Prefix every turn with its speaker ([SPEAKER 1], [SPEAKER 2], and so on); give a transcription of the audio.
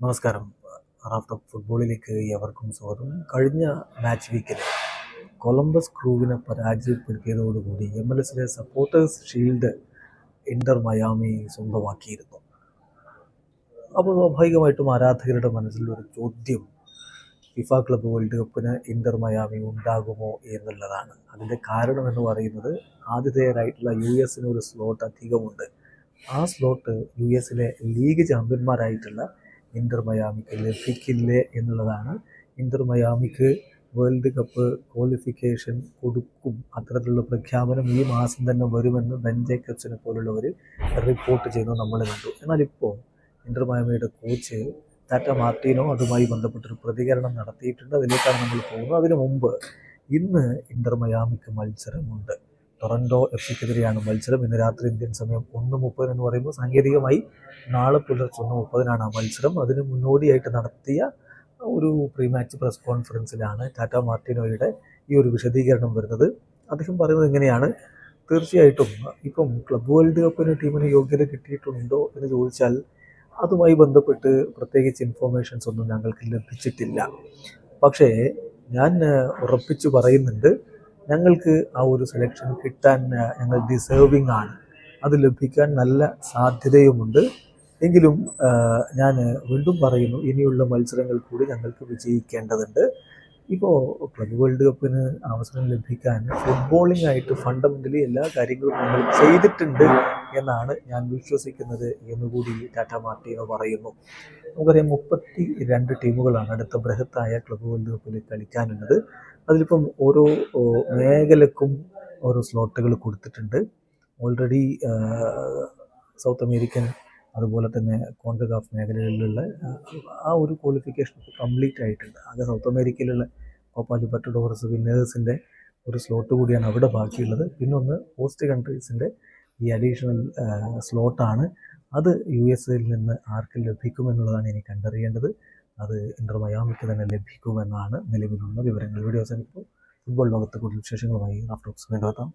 [SPEAKER 1] നമസ്കാരം. റാഫ്റ്റർ ഫുട്ബോളിലേക്ക് എവർക്കും സ്വാഗതം. കഴിഞ്ഞ മാച്ച് വീക്കിൽ കൊളംബസ് ക്രൂവിനെ പരാജയപ്പെടുത്തിയതോടുകൂടി എം എൽ എസിലെ സപ്പോർട്ടേഴ്സ് ഷീൽഡ് ഇന്റർ മയാമി സ്വന്തമാക്കിയിരുന്നു. അപ്പോൾ സ്വാഭാവികമായിട്ടും ആരാധകരുടെ മനസ്സിൽ ഒരു ചോദ്യം ഫിഫ ക്ലബ് വേൾഡ് കപ്പിന് ഇന്റർ മയാമി ഉണ്ടാകുമോ എന്നുള്ളതാണ്. അതിന്റെ കാരണം എന്ന് പറയുന്നത് ആതിഥേയരായിട്ടുള്ള യു എസിന് ഒരു സ്ലോട്ട് അധികമുണ്ട്. ആ സ്ലോട്ട് യു എസിലെ ലീഗ് ചാമ്പ്യന്മാരായിട്ടുള്ള ഇന്റർ മയാമിക്ക് ലഭിക്കില്ലേ എന്നുള്ളതാണ്. ഇന്റർ മയാമിക്ക് വേൾഡ് കപ്പ് ക്വാളിഫിക്കേഷൻ കൊടുക്കും. അത്തരത്തിലുള്ള പ്രഖ്യാപനം ഈ മാസം തന്നെ വരുമെന്ന് ബെൻ പോലുള്ളവർ റിപ്പോർട്ട് ചെയ്യുന്നത് നമ്മൾ കണ്ടു. എന്നാൽ ഇപ്പോൾ ഇന്റർ മയാമിയുടെ കോച്ച് ടാറ്റ മാർട്ടിനോ അതുമായി ബന്ധപ്പെട്ടൊരു പ്രതികരണം നടത്തിയിട്ടുണ്ട്. അതിലേക്കാണ് നമ്മൾ പോകുന്നത്. അതിനു മുമ്പ് ഇന്ന് ഇന്റർ മയാമിക്ക് മത്സരമുണ്ട്. ടൊറന്റോ എഫ് സിക്കെതിരെയാണ് മത്സരം. ഇന്ന് രാത്രി ഇന്ത്യൻ സമയം ഒന്ന് മുപ്പതിന് എന്ന് പറയുമ്പോൾ സാങ്കേതികമായി നാളെ പുലർച്ചെ ഒന്ന് മുപ്പതിനാണ് ആ മത്സരം. അതിന് മുന്നോടിയായിട്ട് നടത്തിയ ഒരു പ്രീ മാച്ച് പ്രസ് കോൺഫറൻസിലാണ് ടാറ്റ മാർട്ടിനോയുടെ ഈ ഒരു വിശദീകരണം വരുന്നത്. അദ്ദേഹം പറയുന്നത് ഇങ്ങനെയാണ്. തീർച്ചയായിട്ടും ഇപ്പം ക്ലബ് വേൾഡ് കപ്പിന് ടീമിന് യോഗ്യത കിട്ടിയിട്ടുണ്ടോ എന്ന് ചോദിച്ചാൽ അതുമായി ബന്ധപ്പെട്ട് പ്രത്യേകിച്ച് ഇൻഫോർമേഷൻസ് ഒന്നും ഞങ്ങൾക്ക് ലഭിച്ചിട്ടില്ല. പക്ഷേ ഞാൻ ഉറപ്പിച്ചു പറയുന്നുണ്ട് ഞങ്ങൾക്ക് ആ ഒരു സെലക്ഷൻ കിട്ടാൻ ഞങ്ങൾ ഡിസേർവിംഗ് ആണ്. അത് ലഭിക്കാൻ നല്ല സാധ്യതയുമുണ്ട്. എങ്കിലും ഞാൻ വീണ്ടും പറയുന്നു ഇനിയുള്ള മത്സരങ്ങൾ കൂടി ഞങ്ങൾക്ക് വിജയിക്കേണ്ടതുണ്ട്. ഇപ്പോൾ ക്ലബ് വേൾഡ് കപ്പിന് അവസരം ലഭിക്കാൻ ഫുട്ബോളിംഗ് ആയിട്ട് ഫണ്ടമെന്റലി എല്ലാ കാര്യങ്ങളും നമ്മൾ ചെയ്തിട്ടുണ്ട് എന്നാണ് ഞാൻ വിശ്വസിക്കുന്നത് എന്നുകൂടി ടാറ്റ മാർട്ടിനോ പറയുന്നു. നമുക്കറിയാം മുപ്പത്തി രണ്ട് ടീമുകളാണ് അടുത്ത ബൃഹത്തായ ക്ലബ് വേൾഡ് കപ്പിൽ കളിക്കാനുള്ളത്. അതിലിപ്പം ഓരോ മേഖലക്കും ഓരോ സ്ലോട്ടുകൾ കൊടുത്തിട്ടുണ്ട്. ഓൾറെഡി സൗത്ത് അമേരിക്കൻ അതുപോലെ തന്നെ കോൺഗാഫ് മേഖലകളിലുള്ള ആ, ഒരു ക്വാളിഫിക്കേഷൻ കംപ്ലീറ്റ് ആയിട്ടുണ്ട്. ആകെ സൗത്ത് അമേരിക്കയിലുള്ള കോപ്പ ലിബർട്ടഡോറസ് വിന്നേഴ്സിന്റെ ഒരു സ്ലോട്ട് കൂടിയാണ് അവിടെ ബാക്കിയുള്ളത്. പിന്നെ ഒന്ന് ഹോസ്റ്റ് കൺട്രീസിന്റെ ഈ അഡീഷണൽ സ്ലോട്ടാണ് അത് യു എസ് എയിൽ നിന്ന് ആർക്ക് ലഭിക്കുമെന്നുള്ളതാണ് ഇനി കണ്ടറിയേണ്ടത്. അത് ഇന്റർ മയാമിക്ക് തന്നെ ലഭിക്കുമെന്നാണ് നിലവിലുള്ള വിവരങ്ങൾ. വീഡിയോ അവസാനിപ്പോൾ ഫുട്ബോൾ ലോകത്തെ കൂടുതൽ വിശേഷങ്ങളുമായി റാഫ്റ്റോക്സ് വീണ്ടും എത്താം.